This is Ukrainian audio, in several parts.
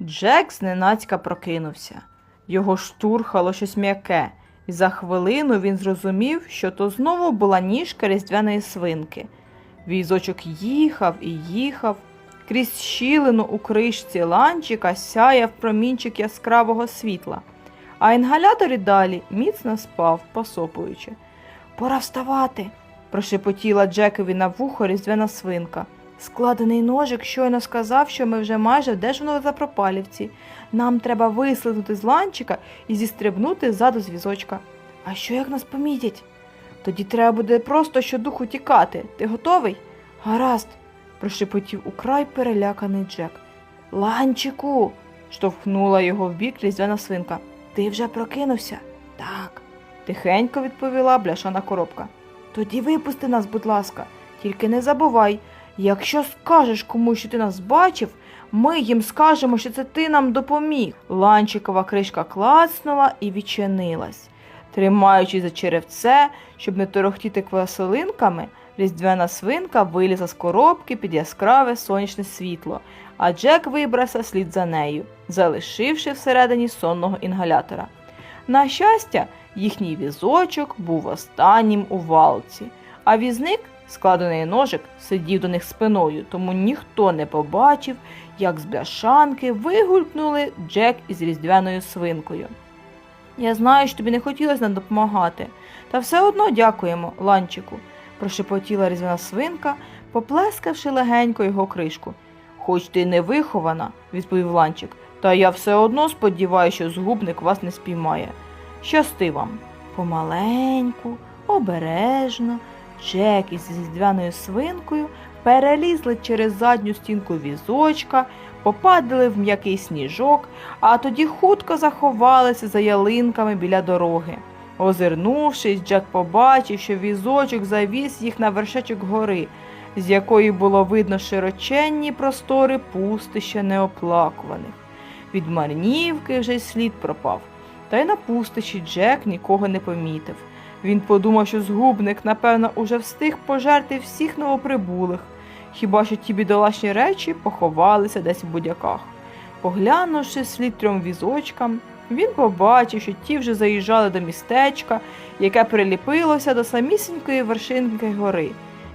Джек зненацька прокинувся. Його штурхало щось м'яке, і за хвилину він зрозумів, що то знову була ніжка різдвяної свинки. Візочок їхав і їхав. Крізь щілину у кришці ланчика сяяв промінчик яскравого світла, а інгалятор і далі міцно спав, посопуючи. Пора вставати, прошепотіла Джекові на вухо різдвяна свинка. Складений ножик щойно сказав, що ми вже майже в Держвно-Запропалівці. Нам треба вислизнути з ланчика і зістрибнути ззаду з. А що як нас помітять? Тоді треба буде просто щодуху тікати. Ти готовий? Гаразд, прошепотів украй переляканий Джек. Ланчику. штовхнула його в бік різдвяна свинка. Ти вже прокинувся? Так, тихенько відповіла бляшана коробка. Тоді випусти нас, будь ласка, тільки не забувай, якщо скажеш комусь, що ти нас бачив, ми їм скажемо, що це ти нам допоміг. Ланчикова кришка клацнула і відчинилась. Тримаючи за черевце, щоб не торохтіти квасолинками, різдвяна свинка вилізла з коробки під яскраве сонячне світло, а Джек вибрався слід за нею, залишивши всередині сонного інгалятора. На щастя, їхній візочок був останнім у валці, а візник, складений ножик, сидів до них спиною, тому ніхто не побачив, як з бляшанки вигулькнули Джек із різдвяною свинкою. Я знаю, що тобі не хотілося нам допомагати, та все одно дякуємо, ланчику, прошепотіла різдвяна свинка, поплескавши легенько його кришку. Хоч ти не вихована, відповів ланчик, та я все одно сподіваюся, що згубник вас не спіймає. Щасти вам. Помаленьку, обережно, Джек із різдвяною свинкою перелізли через задню стінку візочка, попадали в м'який сніжок, а тоді хутко заховалися за ялинками біля дороги. Озирнувшись, Джек побачив, що візочок завіз їх на вершечок гори, з якої було видно широченні простори пустища неоплакуваних. Від марнівки вже слід пропав. Та й на пустищі Джек нікого не помітив. Він подумав, що згубник, напевно, уже встиг пожерти всіх новоприбулих, хіба що ті бідолашні речі поховалися десь в будяках. Поглянувши слід трьом візочкам, він побачив, що ті вже заїжджали до містечка, яке приліпилося до самісінької вершинки гори.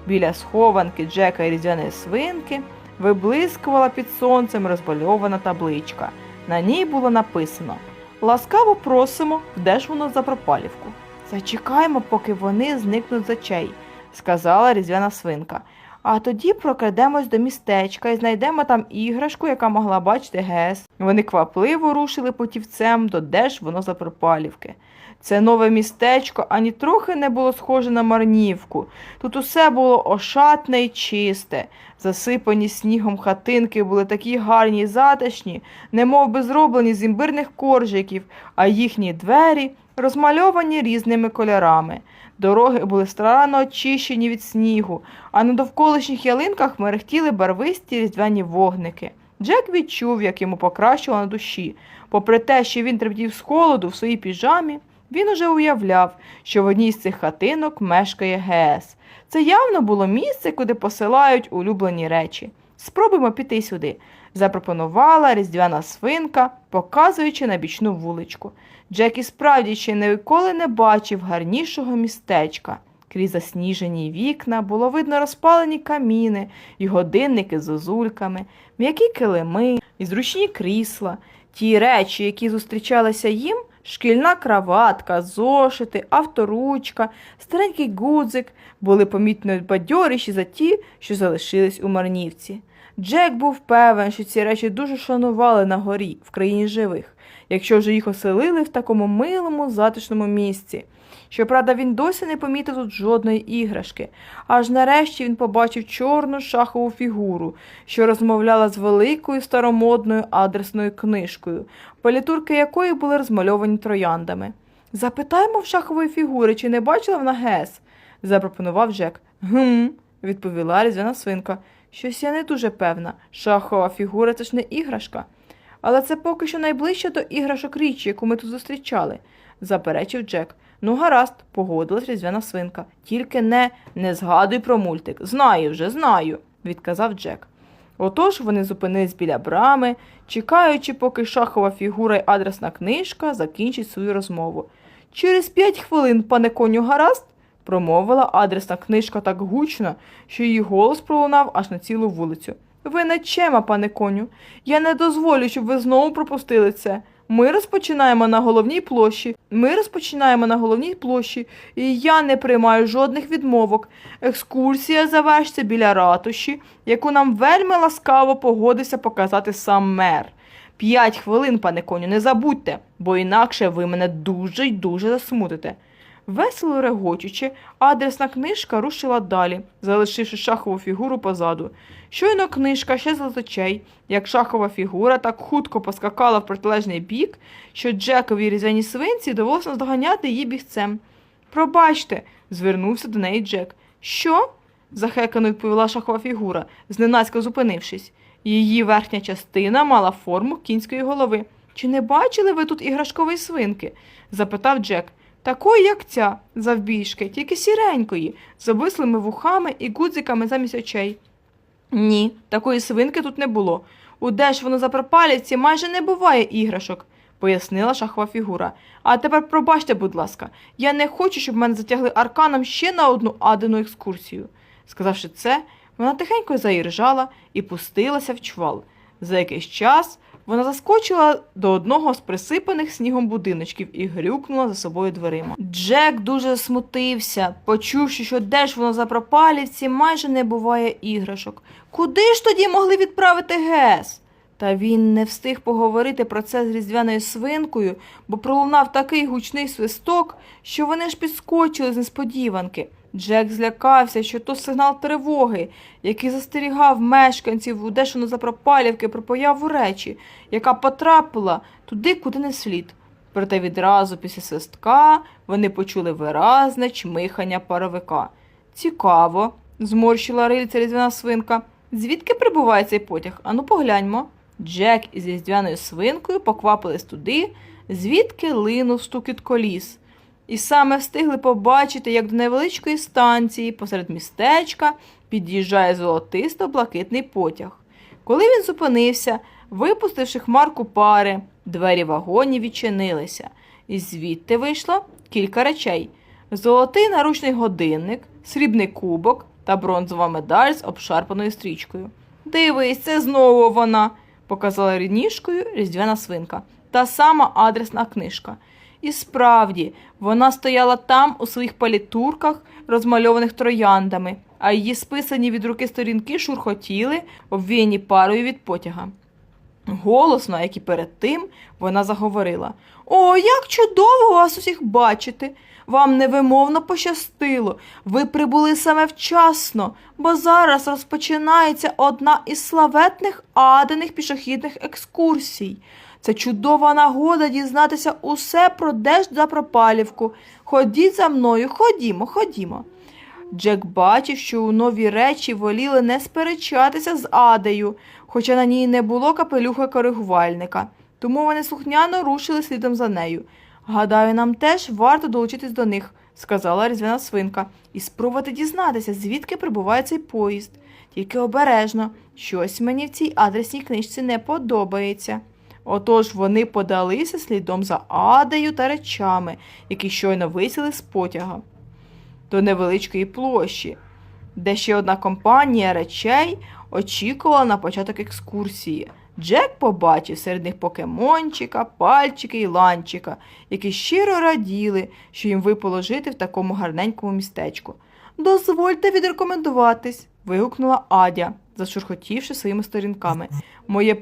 Біля схованки Джека і різдвяної свинки виблискувала під сонцем розбальована табличка. На ній було написано Ласкаво просимо, де ж воно за пропалівку. Зачекаємо, поки вони зникнуть з очей, сказала різдвяна свинка. А тоді прокрадемось до містечка і знайдемо там іграшку, яка могла бачити Гес. Вони квапливо рушили путівцем до Деж воно запропалівки. Це нове містечко ані трохи не було схоже на марнівку. Тут усе було ошатне й чисте. Засипані снігом хатинки були такі гарні й затишні, немов би зроблені з імбирних коржиків, а їхні двері розмальовані різними кольорами. Дороги були старанно очищені від снігу, а на довколишніх ялинках мерехтіли барвисті різдвяні вогники. Джек відчув, як йому покращило на душі. Попри те, що він тремтів з холоду в своїй піжамі, він уже уявляв, що в одній з цих хатинок мешкає ГЕС. Це явно було місце, куди посилають улюблені речі. Спробуємо піти сюди, запропонувала різдвяна свинка, показуючи на бічну вуличку. Джек і справді ще ніколи не бачив гарнішого містечка. Крізь засніжені вікна було видно розпалені каміни і годинники з зозульками, м'які килими і зручні крісла. Ті речі, які зустрічалися їм, шкільна краватка, зошити, авторучка, старенький гудзик, були помітно бадьоріші за ті, що залишились у Марнівці. Джек був певен, що ці речі дуже шанували на горі, в країні живих, якщо вже їх оселили в такому милому, затишному місці. Щоправда, він досі не помітив тут жодної іграшки, аж нарешті він побачив чорну шахову фігуру, що розмовляла з великою старомодною адресною книжкою, палітурки якої були розмальовані трояндами. Запитаємо в шахової фігури, чи не бачила вона Гес, запропонував Джек. Гм, відповіла різдвяна свинка. Щось я не дуже певна. Шахова фігура це ж не іграшка. Але це поки що найближче до іграшок річі, яку ми тут зустрічали, заперечив Джек. Ну, гаразд, погодилась різдвяна свинка. Тільки не, не згадуй про мультик. Знаю вже, знаю, відказав Джек. Отож вони зупинились біля брами, чекаючи, поки шахова фігура й адресна книжка закінчить свою розмову. Через п'ять хвилин, пане коню, гаразд, промовила адресна книжка так гучно, що її голос пролунав аж на цілу вулицю. Ви не чема, пане коню. Я не дозволю, щоб ви знову пропустили це. Ми розпочинаємо на головній площі. Ми розпочинаємо на головній площі, і я не приймаю жодних відмовок. Екскурсія завершиться біля ратуші, яку нам вельми ласкаво погодився показати сам мер. П'ять хвилин, пане коню, не забудьте, бо інакше ви мене дуже й дуже засмутите. Весело регочучи, адресна книжка рушила далі, залишивши шахову фігуру позаду. Щойно книжка ще з очей, як шахова фігура так хутко поскакала в протилежний бік, що Джекові різані свинці довелося наздоганяти її бігцем. Пробачте, звернувся до неї Джек. Що? захекано відповіла шахова фігура, зненацька зупинившись. Її верхня частина мала форму кінської голови. Чи не бачили ви тут іграшкової свинки? запитав Джек. Такої, як ця, завбільшки, тільки сіренької, з обвислими вухами і гудзиками замість очей. Ні, такої свинки тут не було. У Дешвоно Запропалівці майже не буває іграшок, пояснила шахова фігура. А тепер пробачте, будь ласка, я не хочу, щоб мене затягли арканом ще на одну адену екскурсію. Сказавши це, вона тихенько заіржала і пустилася в чвал. За якийсь час вона заскочила до одного з присипаних снігом будиночків і грюкнула за собою дверима. Джек дуже смутився, почувши, що де ж воно запропалівці майже не буває іграшок. Куди ж тоді могли відправити Гес? Та він не встиг поговорити про це з різдвяною свинкою, бо пролунав такий гучний свисток, що вони ж підскочили з несподіванки. Джек злякався, що то сигнал тривоги, який застерігав мешканців Удешино Запропалівки про появу речі, яка потрапила туди, куди не слід. Проте відразу після свистка вони почули виразне чмихання паровика. Цікаво, зморщила рильця різдвяна свинка. Звідки прибуває цей потяг? Ану погляньмо. Джек із різдвяною свинкою поквапились туди, звідки линув стукіт коліс. І саме встигли побачити, як до невеличкої станції посеред містечка під'їжджає золотисто-блакитний потяг. Коли він зупинився, випустивши хмарку пари, двері вагонів відчинилися, і звідти вийшло кілька речей: золотий наручний годинник, срібний кубок та бронзова медаль з обшарпаною стрічкою. Дивись, це знову вона, показала рідніжкою різдвяна свинка, та сама адресна книжка. І справді, вона стояла там у своїх палітурках, розмальованих трояндами, а її списані від руки сторінки шурхотіли, обвіяні парою від потяга. Голосно, як і перед тим, вона заговорила: О, як чудово вас усіх бачити! Вам невимовно пощастило. Ви прибули саме вчасно, бо зараз розпочинається одна із славетних адених пішохідних екскурсій. Це чудова нагода дізнатися усе про Держзапропалівку. Ходіть за мною, ходімо, ходімо. Джек бачив, що у нові речі воліли не сперечатися з Адею, хоча на ній не було капелюха коригувальника, тому вони слухняно рушили слідом за нею. Гадаю, нам теж варто долучитись до них, сказала різдвяна свинка, і спробувати дізнатися, звідки прибуває цей поїзд. Тільки обережно, щось мені в цій адресній книжці не подобається. Отож вони подалися слідом за Адею та речами, які щойно висіли з потяга до невеличкої площі, де ще одна компанія речей очікувала на початок екскурсії. Джек побачив серед них покемончика, пальчики і ланчика, які щиро раділи, що їм випало жити в такому гарненькому містечку. Дозвольте відрекомендуватись. вигукнула Адя, зашурхотівши своїми сторінками. Моє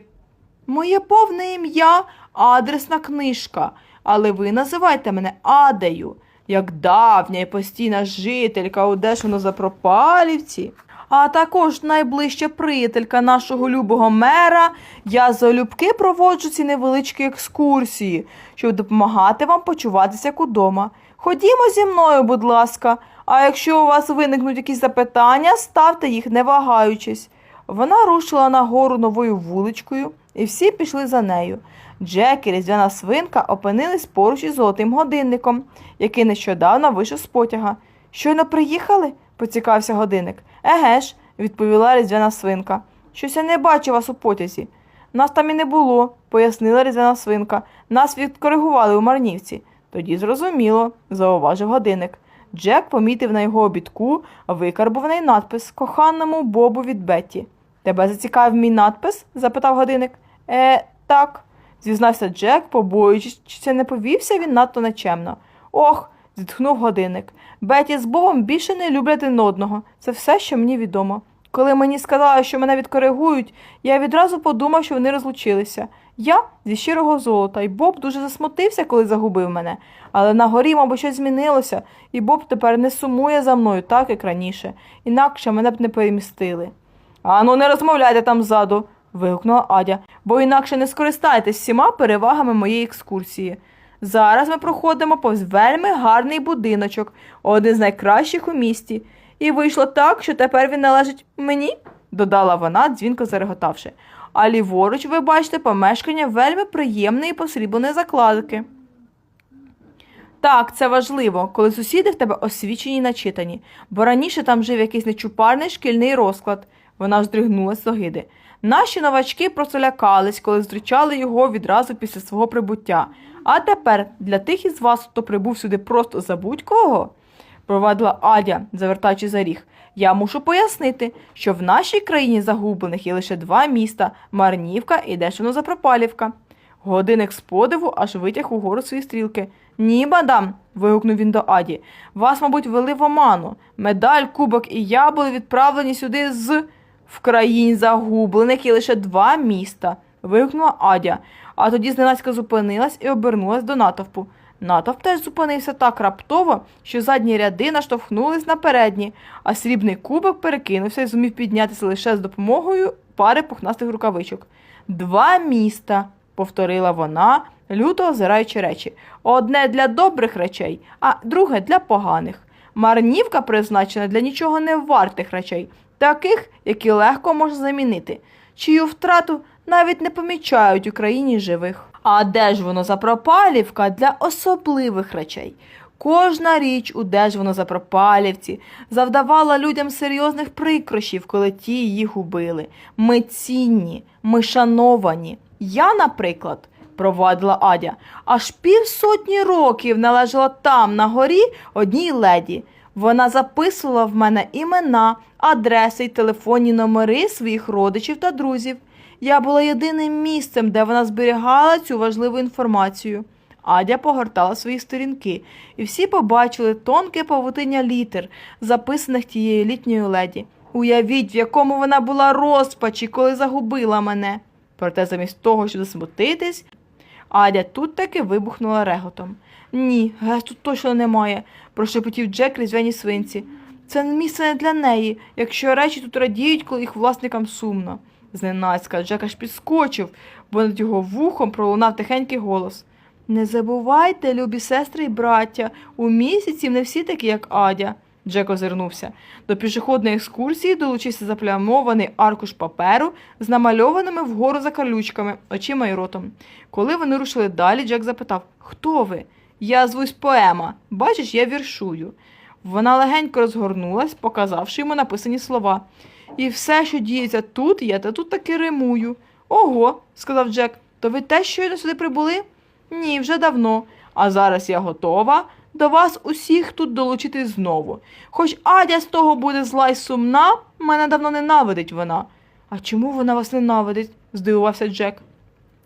Моє повне ім'я адресна книжка, але ви називайте мене Адею, як давня і постійна жителька у Дешино Запропалівці, а також найближча приятелька нашого любого мера, я залюбки проводжу ці невеличкі екскурсії, щоб допомагати вам почуватися як удома. Ходімо зі мною, будь ласка, а якщо у вас виникнуть якісь запитання, ставте їх, не вагаючись. Вона рушила нагору новою вуличкою, і всі пішли за нею. Джек і різдвяна свинка опинились поруч із золотим годинником, який нещодавно вийшов з потяга. Щойно приїхали? поцікався годинник. Еге ж, відповіла різдвяна свинка. щось я не бачу вас у потязі. Нас там і не було, пояснила різдвяна свинка. Нас відкоригували у Марнівці. Тоді зрозуміло, зауважив годинник. Джек помітив на його обідку викарбуваний надпис коханому Бобу від Бетті. Тебе зацікавив мій надпис? запитав годинник. Е, так, зізнався Джек, побоюючись, чи це не повівся він надто нечемно. Ох, зітхнув годинник. Беті з Бобом більше не люблять один одного. Це все, що мені відомо. Коли мені сказали, що мене відкоригують, я відразу подумав, що вони розлучилися. Я зі щирого золота, і Боб дуже засмутився, коли загубив мене. Але на горі, мабуть, щось змінилося, і Боб тепер не сумує за мною, так як раніше, інакше мене б не перемістили. Ану, не розмовляйте там ззаду, вигукнула Адя, бо інакше не скористайтесь всіма перевагами моєї екскурсії. Зараз ми проходимо повз вельми гарний будиночок, один з найкращих у місті. І вийшло так, що тепер він належить мені, додала вона, дзвінко зареготавши. А ліворуч ви бачите помешкання вельми приємної посрібленої закладки. Так, це важливо, коли сусіди в тебе освічені й начитані, бо раніше там жив якийсь нечупарний шкільний розклад. Вона здригнулась з огиди. Наші новачки просто лякались, коли зустрічали його відразу після свого прибуття. А тепер для тих із вас, хто прибув сюди просто за будь-кого, провадила Адя, завертаючи за ріг. Я мушу пояснити, що в нашій країні загублених є лише два міста Марнівка і Дешино Запропалівка. Годинник з подиву аж витяг угору свої стрілки. Ні, мадам, вигукнув він до Аді. Вас, мабуть, вели в оману. Медаль, кубок і я були відправлені сюди з в країні загублених є лише два міста. вигукнула Адя, а тоді зненацька зупинилась і обернулась до натовпу. Натовп теж зупинився так раптово, що задні ряди наштовхнулись на передні, а срібний кубок перекинувся і зумів піднятися лише з допомогою пари пухнастих рукавичок. Два міста, повторила вона, люто озираючи речі. Одне для добрих речей, а друге для поганих. Марнівка призначена для нічого не вартих речей, таких, які легко можна замінити, чию втрату навіть не помічають у країні живих. А де ж воно запропалівка для особливих речей? Кожна річ у де ж воно запропалівці завдавала людям серйозних прикрощів, коли ті її губили. Ми цінні, ми шановані. Я, наприклад, провадила Адя, аж півсотні років належала там, на горі, одній леді. Вона записувала в мене імена, адреси й телефонні номери своїх родичів та друзів. Я була єдиним місцем, де вона зберігала цю важливу інформацію. Адя погортала свої сторінки, і всі побачили тонке павутиння літер, записаних тією літньою леді. Уявіть, в якому вона була розпачі, коли загубила мене. Проте замість того, щоб засмутитись, Адя тут таки вибухнула реготом. Ні, гес тут точно немає, прошепотів Джек різдвяній свинці. Це місце не для неї, якщо речі тут радіють, коли їх власникам сумно. Зненацька Джек аж підскочив, бо над його вухом пролунав тихенький голос. Не забувайте, любі сестри й браття, у місяці не всі такі, як Адя. Джек озирнувся. До пішохідної екскурсії долучився заплямований аркуш паперу з намальованими вгору закалючками, очима й ротом. Коли вони рушили далі, Джек запитав Хто ви? Я звусь поема. Бачиш, я віршую. Вона легенько розгорнулась, показавши йому написані слова. І все, що діється тут, я та тут таки римую. Ого, сказав Джек, то ви теж щойно сюди прибули? Ні, вже давно. А зараз я готова до вас усіх тут долучити знову. Хоч Адя з того буде зла й сумна, мене давно ненавидить вона. А чому вона вас ненавидить? здивувався Джек.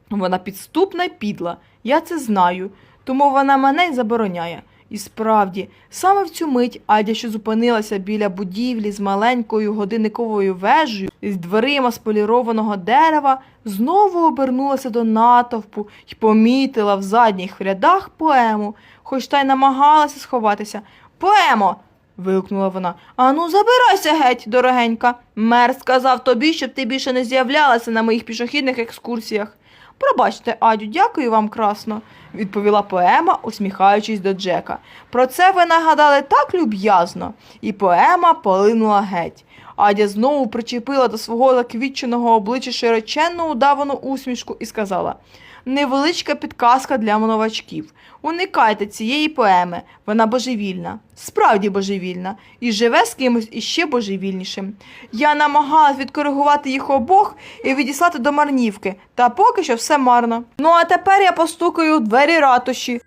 Вона підступна й підла, я це знаю, тому вона мене й забороняє. І справді, саме в цю мить Адя, що зупинилася біля будівлі з маленькою годинниковою вежею з дверима з полірованого дерева, знову обернулася до натовпу і помітила в задніх рядах поему, хоч та й намагалася сховатися. Поемо. вигукнула вона. Ану, забирайся геть, дорогенька. Мер сказав тобі, щоб ти більше не з'являлася на моїх пішохідних екскурсіях. Пробачте, Адю, дякую вам красно, відповіла поема, усміхаючись до Джека. Про це ви нагадали так люб'язно, і поема полинула геть. Адя знову причепила до свого заквітченого обличчя широченну удавану усмішку і сказала Невеличка підказка для новачків. Уникайте цієї поеми, вона божевільна, справді божевільна, і живе з кимось іще божевільнішим. Я намагалась відкоригувати їх обох і відіслати до Марнівки, та поки що все марно. Ну а тепер я постукаю у двері ратуші.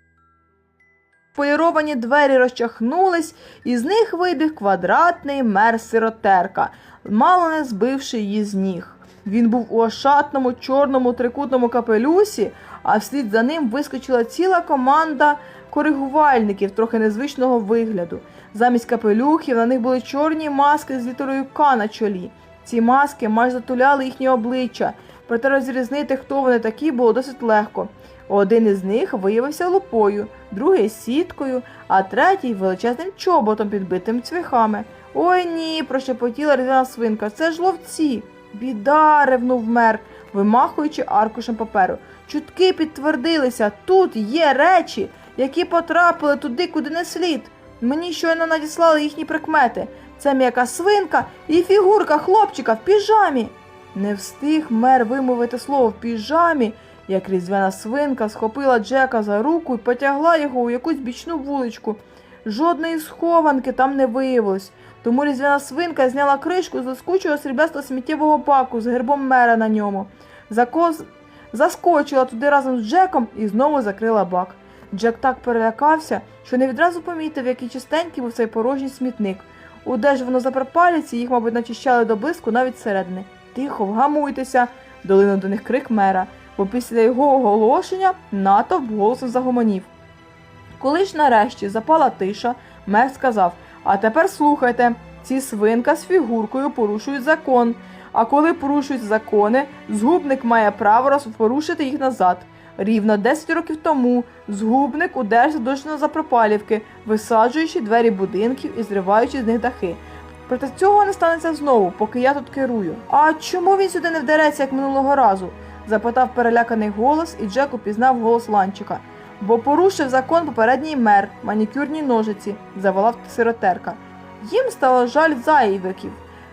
Поліровані двері розчахнулись, і з них вибіг квадратний мер сиротерка, мало не збивши її з ніг. Він був у ошатному чорному трикутному капелюсі, а вслід за ним вискочила ціла команда коригувальників трохи незвичного вигляду. Замість капелюхів на них були чорні маски з літерою К на чолі. Ці маски майже затуляли їхні обличчя, проте розрізнити, хто вони такі, було досить легко. Один із них виявився лупою, другий сіткою, а третій величезним чоботом, підбитим цвяхами. Ой ні, прошепотіла різдвяна свинка, це ж ловці. Біда, ревнув мер, вимахуючи аркушем паперу. Чутки підтвердилися, тут є речі, які потрапили туди, куди не слід. Мені щойно надіслали їхні прикмети. Це м'яка свинка і фігурка хлопчика в піжамі. Не встиг мер вимовити слово в піжамі, як різдвяна свинка схопила Джека за руку і потягла його у якусь бічну вуличку. Жодної схованки там не виявилось, тому різдвяна свинка зняла кришку з лискучого сріблястого сміттєвого баку з гербом мера на ньому. Закос... Заскочила туди разом з Джеком і знову закрила бак. Джек так перелякався, що не відразу помітив, який чистенький був цей порожній смітник. У ж воно запропаліться, їх, мабуть, начищали до блиску навіть зсередини. Тихо, вгамуйтеся, долинув до них крик мера, бо після його оголошення натовп голосом загомонів. Коли ж нарешті запала тиша, мер сказав: А тепер слухайте, ці свинка з фігуркою порушують закон. А коли порушують закони, згубник має право порушити їх назад. Рівно 10 років тому згубник удержав дошно за пропалівки, висаджуючи двері будинків і зриваючи з них дахи. Проте цього не станеться знову, поки я тут керую. А чому він сюди не вдереться, як минулого разу? запитав переляканий голос, і Джек упізнав голос ланчика. Бо порушив закон попередній мер, манікюрні ножиці, заволав сиротерка. Їм стало жаль зайвиків,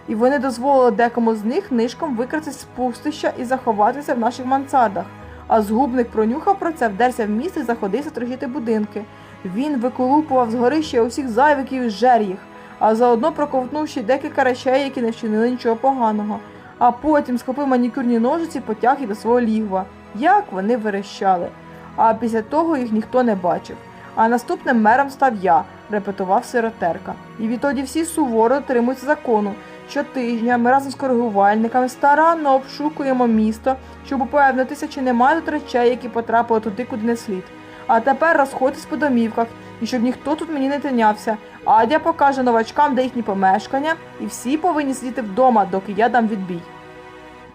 і вони дозволили декому з них нишком викратись з пустища і заховатися в наших мансардах. А згубник пронюхав про це, вдерся в місто і заходився трохіти будинки. Він виколупував з горища усіх зайвиків і жер їх, а заодно проковтнувши декілька речей, які не вчинили нічого поганого. А потім схопив манікюрні ножиці, потяг їх до свого лігва. Як вони верещали. А після того їх ніхто не бачив. А наступним мером став я, репетував сиротерка. І відтоді всі суворо дотримуються закону. Щотижня ми разом з коригувальниками старанно обшукуємо місто, щоб упевнитися, чи немає тут речей, які потрапили туди, куди не слід. А тепер розходьтесь по домівках, і щоб ніхто тут мені не тинявся. Адя покаже новачкам, де їхні помешкання, і всі повинні сидіти вдома, доки я дам відбій.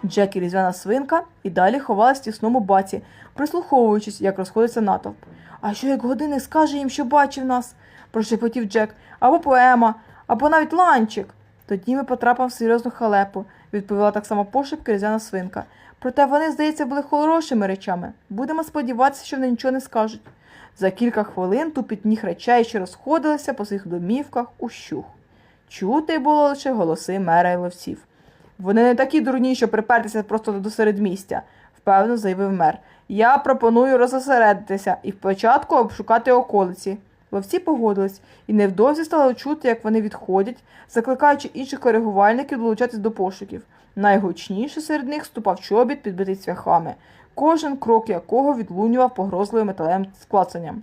Джек і різдвяна свинка і далі ховалась в тісному баці, прислуховуючись, як розходиться натовп. А що як годинник скаже їм, що бачив нас? прошепотів Джек, або поема, або навіть ланчик. Тоді ми потрапимо в серйозну халепу, відповіла так само пошепки різдвяна свинка. Проте вони, здається, були хорошими речами. Будемо сподіватися, що вони нічого не скажуть. За кілька хвилин тупіт ніг речей, що розходилися по своїх домівках, ущух. Чути було лише голоси мера і ловців. Вони не такі дурні, щоб припертися просто до середмістя, впевнено заявив мер. Я пропоную розосередитися і спочатку обшукати околиці. Ловці погодились, і невдовзі стало чути, як вони відходять, закликаючи інших коригувальників долучатись до пошуків. Найгучніше серед них ступав чобіт, підбитий цвяхами, кожен крок якого відлунював погрозливим металевим склацанням.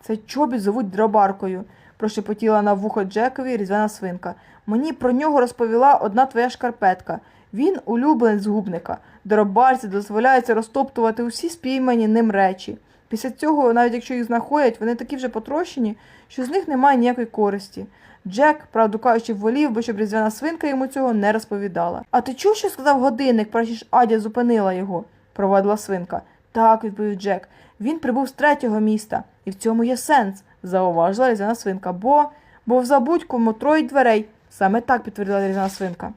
Цей чобіт зовуть дробаркою, прошепотіла на вухо Джекові різдвяна свинка. Мені про нього розповіла одна твоя шкарпетка. Він улюбленець згубника. Дробарці дозволяється розтоптувати усі спіймані ним речі. Після цього, навіть якщо їх знаходять, вони такі вже потрощені, що з них немає ніякої користі. Джек, правду кажучи, волів би, щоб різдвяна свинка йому цього не розповідала. А ти чув, що сказав годинник, перш ніж Адя зупинила його? провадила свинка. Так, відповів Джек. Він прибув з третього міста, і в цьому є сенс, зауважила різдвяна свинка, бо, бо в забудькому троє дверей. Саме так підтвердила різдвяна свинка.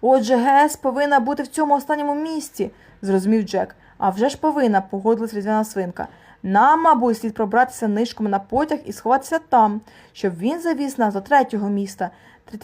Отже, ГЕС повинна бути в цьому останньому місці, зрозумів Джек. А вже ж повинна, погодилась різдвяна свинка. Нам, мабуть, слід пробратися нишком на потяг і сховатися там, щоб він завіз нас до третього міста.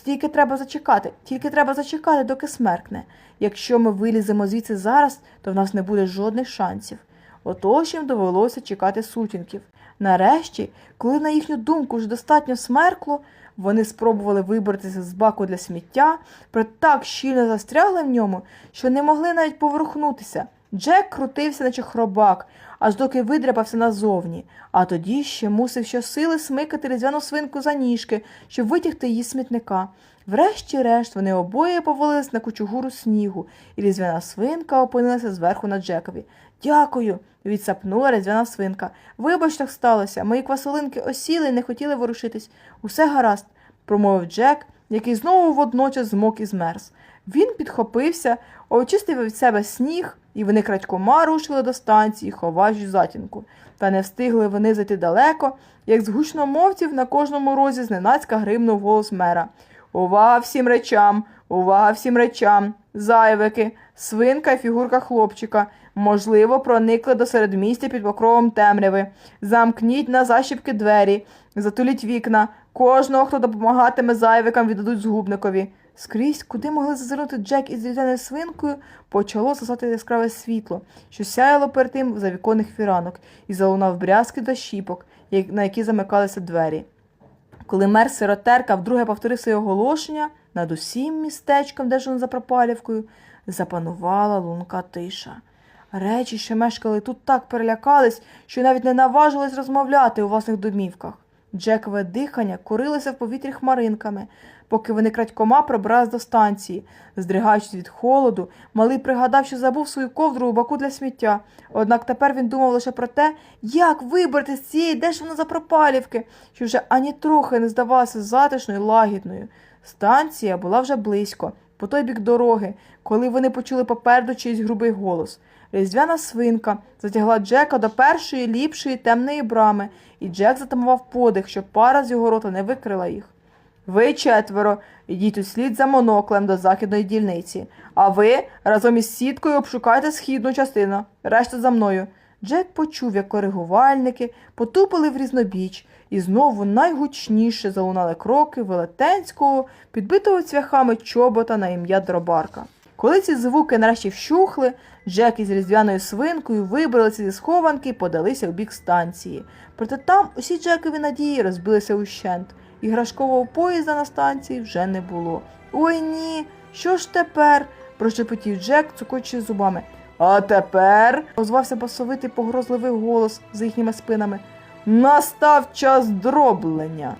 Тільки треба зачекати, тільки треба зачекати, доки смеркне. Якщо ми виліземо звідси зараз, то в нас не буде жодних шансів. Отож їм довелося чекати сутінків. Нарешті, коли на їхню думку вже достатньо смеркло, вони спробували вибратися з баку для сміття, проте так щільно застрягли в ньому, що не могли навіть поворухнутися. Джек крутився, наче хробак, аж доки видряпався назовні, а тоді ще мусив щосили смикати різдвяну свинку за ніжки, щоб витягти її з смітника. Врешті-решт вони обоє повалились на кучугуру снігу, і різдвяна свинка опинилася зверху на Джекові. Дякую, відсапнула різдвяна свинка. Вибач, так сталося. Мої квасолинки осіли і не хотіли ворушитись. Усе гаразд, промовив Джек, який знову водночас змок і змерз. Він підхопився, очистив від себе сніг, і вони крадькома рушили до станції, ховаючи затінку. Та не встигли вони зайти далеко, як з гучномовців на кожному розі зненацька гримнув голос мера. Увага всім речам, увага всім речам, зайвики, свинка і фігурка хлопчика, можливо, проникли до середмістя під покровом темряви. Замкніть на защіпки двері, затуліть вікна. Кожного, хто допомагатиме зайвикам, віддадуть згубникові. Скрізь, куди могли зазирнути Джек із різдвяною свинкою, почало сосати яскраве світло, що сяяло перед тим за віконних фіранок, і залунав брязки до щіпок, на які замикалися двері. Коли мер сиротерка вдруге повторив своє оголошення, над усім містечком, де жили за пропалівкою, запанувала лунка тиша. Речі, що мешкали тут, так перелякались, що навіть не наважились розмовляти у власних домівках. Джекове дихання курилося в повітрі хмаринками, поки вони крадькома пробрались до станції. Здригаючись від холоду, малий пригадав, що забув свою ковдру у баку для сміття. Однак тепер він думав лише про те, як вибрати з цієї дешево запропалівки, що вже ані трохи не здавалася затишною лагідною. Станція була вже близько, по той бік дороги, коли вони почули попереду чийсь грубий голос. Різдвяна свинка затягла Джека до першої ліпшої темної брами, і Джек затамував подих, щоб пара з його рота не викрила їх. Ви четверо, ідіть услід за моноклем до західної дільниці, а ви разом із сіткою обшукайте східну частину, решта за мною. Джек почув, як коригувальники потупили в різнобіч, і знову найгучніше залунали кроки велетенського, підбитого цвяхами чобота на ім'я Дробарка. Коли ці звуки нарешті вщухли, Джек із різдвяною свинкою вибралися зі схованки і подалися в бік станції. Проте там усі Джекові надії розбилися ущент. Іграшкового поїзда на станції вже не було. Ой ні, що ж тепер? прошепотів Джек, цукочи зубами. А тепер, озвався басовитий погрозливий голос за їхніми спинами. Настав час дроблення.